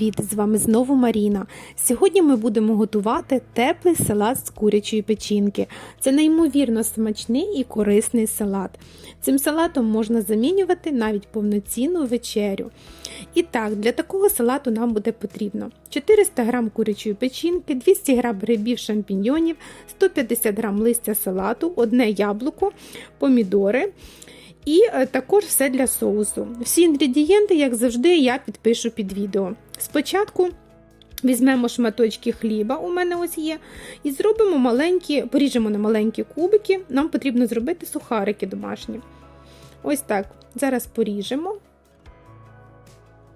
Привіт! З вами знову Маріна. Сьогодні ми будемо готувати теплий салат з курячої печінки. Це неймовірно смачний і корисний салат. Цим салатом можна замінювати навіть повноцінну вечерю. І так, для такого салату нам буде потрібно 400 г курячої печінки, 200 г грибів шампіньйонів, 150 г листя салату, одне яблуко, помідори. І е, також все для соусу. Всі інгредієнти, як завжди, я підпишу під відео. Спочатку візьмемо шматочки хліба, у мене ось є, і зробимо маленькі, поріжемо на маленькі кубики. Нам потрібно зробити сухарики домашні. Ось так. Зараз поріжемо.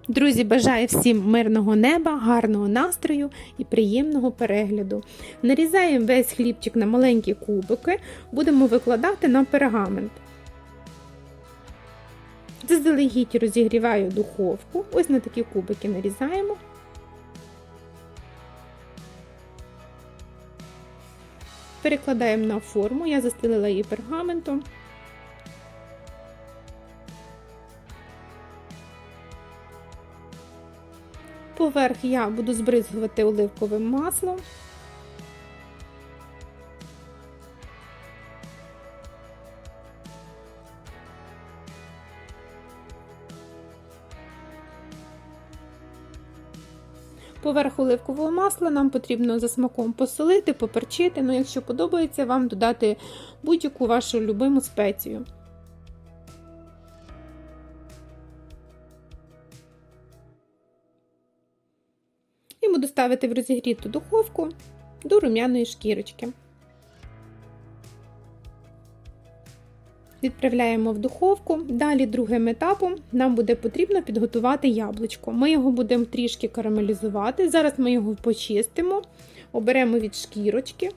Друзі, бажаю всім мирного неба, гарного настрою і приємного перегляду. Нарізаємо весь хлібчик на маленькі кубики, будемо викладати на пергамент. Заздалегідь розігріваю духовку, ось на такі кубики нарізаємо. Перекладаємо на форму, я застелила її пергаментом. Поверх я буду збризгувати оливковим маслом. Поверх оливкового масла нам потрібно за смаком посолити, поперчити. Ну, якщо подобається, вам додати будь-яку вашу любиму спецію. І буду ставити в розігріту духовку до рум'яної шкірочки. Відправляємо в духовку. Далі другим етапом нам буде потрібно підготувати яблучко. Ми його будемо трішки карамелізувати. Зараз ми його почистимо, оберемо від шкірочки.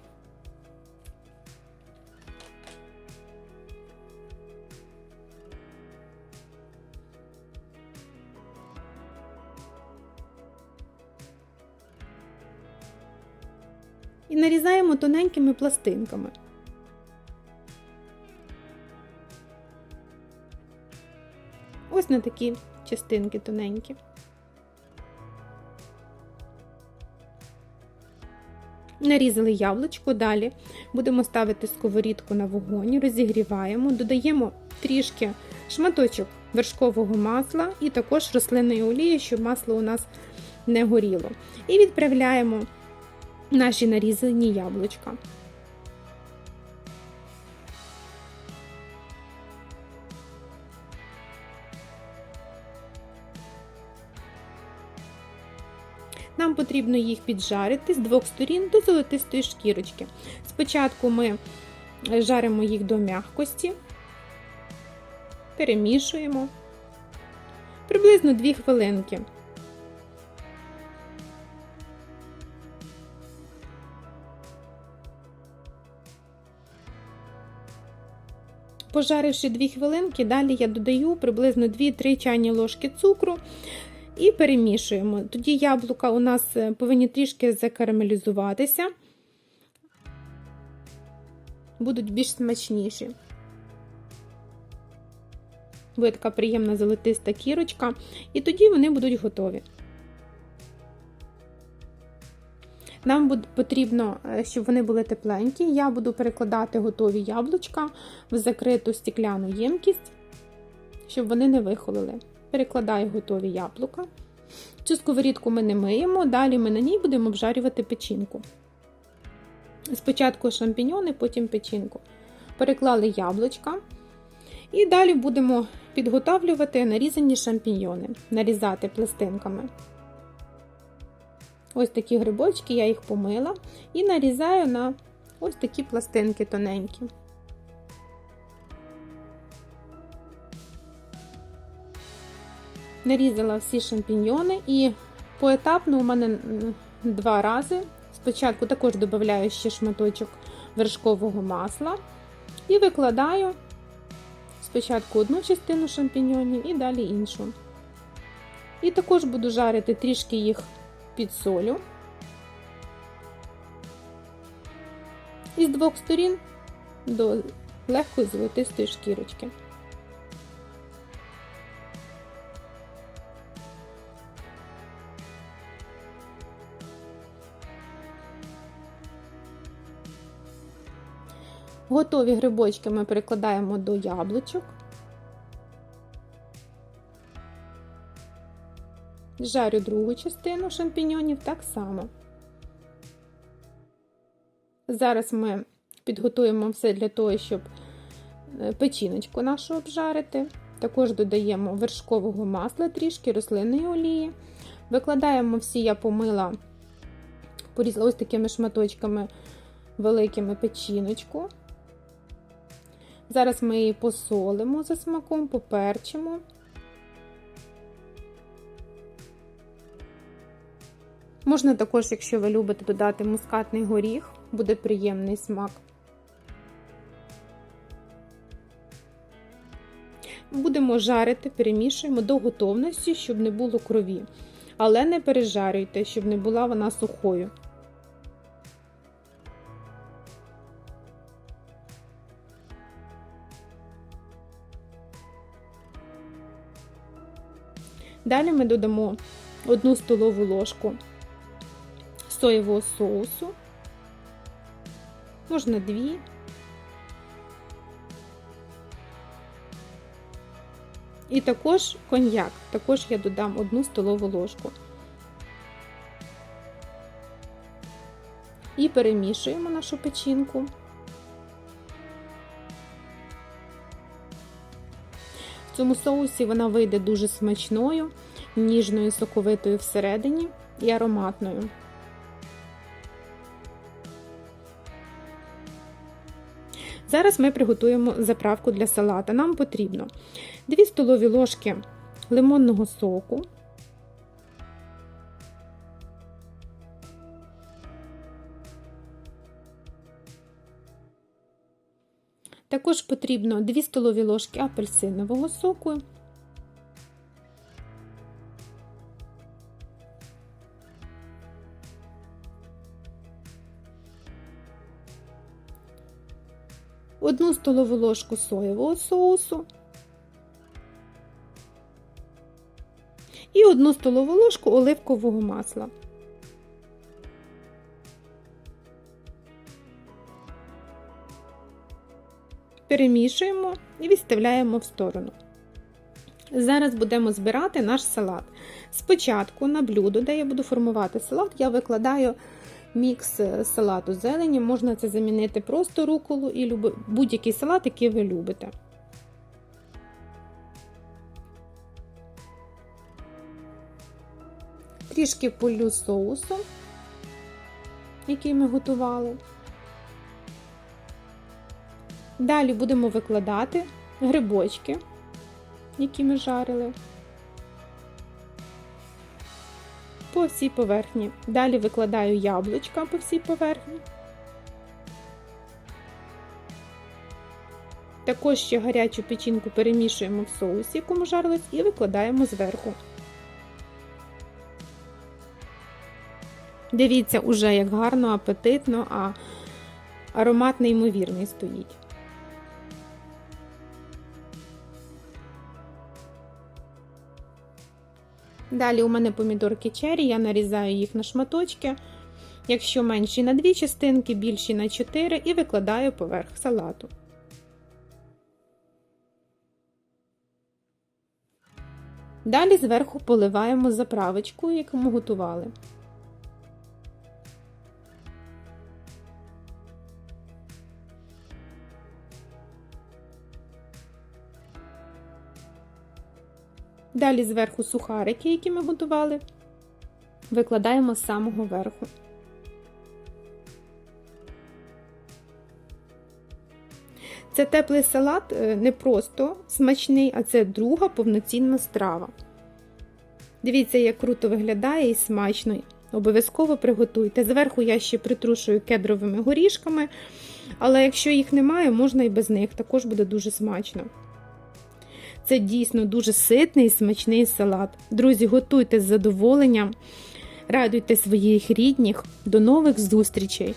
І нарізаємо тоненькими пластинками. Ось на такі частинки тоненькі. Нарізали яблучко, далі будемо ставити сковорідку на вогонь, розігріваємо, додаємо трішки шматочок вершкового масла і також рослинної олії, щоб масло у нас не горіло. І відправляємо наші нарізані яблучка. Нам потрібно їх піджарити з двох сторін до золотистої шкірочки. Спочатку ми жаримо їх до м'якості, перемішуємо приблизно 2 хвилинки. Пожаривши 2 хвилинки, далі я додаю приблизно 2-3 чайні ложки цукру і перемішуємо. Тоді яблука у нас е, повинні трішки закарамелізуватися, будуть більш смачніші. Буде така приємна золотиста кірочка, і тоді вони будуть готові. Нам буде потрібно, е, щоб вони були тепленькі. Я буду перекладати готові яблучка в закриту стікляну ємкість, щоб вони не вихолили. Перекладаю готові яблука. Цю сковорідку ми не миємо, далі ми на ній будемо обжарювати печінку. Спочатку шампіньони, потім печінку. Переклали яблучка. І далі будемо підготовлювати нарізані шампіньйони, нарізати пластинками. Ось такі грибочки, я їх помила і нарізаю на ось такі пластинки тоненькі. Нарізала всі шампіньйони і поетапно у мене два рази. Спочатку також додаю ще шматочок вершкового масла і викладаю спочатку одну частину шампіньйонів і далі іншу. І також буду жарити трішки їх під солю. І з двох сторін до легкої золотистої шкірочки. Готові грибочки ми перекладаємо до яблучок. Жарю другу частину шампіньонів так само. Зараз ми підготуємо все для того, щоб е, печіночку нашу обжарити. Також додаємо вершкового масла, трішки рослинної олії. Викладаємо всі, я помила, порізала ось такими шматочками великими печіночку. Зараз ми її посолимо за смаком, поперчимо. Можна також, якщо ви любите, додати мускатний горіх, буде приємний смак. Будемо жарити, перемішуємо до готовності, щоб не було крові. Але не пережарюйте, щоб не була вона сухою. Далі ми додамо 1 столову ложку соєвого соусу, можна 2. І також коньяк, також я додам 1 столову ложку. І перемішуємо нашу печінку. Цьому соусі вона вийде дуже смачною, ніжною, соковитою всередині і ароматною. Зараз ми приготуємо заправку для салата. Нам потрібно 2 столові ложки лимонного соку, також потрібно 2 столові ложки апельсинового соку. Одну столову ложку соєвого соусу і одну столову ложку оливкового масла. Перемішуємо і відставляємо в сторону. Зараз будемо збирати наш салат. Спочатку на блюдо, де я буду формувати салат, я викладаю мікс салату зелені. Можна це замінити просто руколу і будь-який салат, який ви любите. Трішки полю соусу, який ми готували. Далі будемо викладати грибочки, які ми жарили. по всій поверхні. Далі викладаю яблучка по всій поверхні. Також ще гарячу печінку перемішуємо в соусі, якому жарились, і викладаємо зверху. Дивіться, уже як гарно, апетитно, а аромат неймовірний стоїть. Далі у мене помідорки черрі, я нарізаю їх на шматочки. Якщо менші на дві частинки, більші на 4 і викладаю поверх салату. Далі зверху поливаємо заправочку, яку ми готували. Далі зверху сухарики, які ми готували, викладаємо з самого верху. Це теплий салат е, не просто смачний, а це друга повноцінна страва. Дивіться, як круто виглядає і смачно. Обов'язково приготуйте. Зверху я ще притрушую кедровими горішками, але якщо їх немає, можна і без них, також буде дуже смачно. Це дійсно дуже ситний і смачний салат. Друзі, готуйте з задоволенням, радуйте своїх рідних. До нових зустрічей!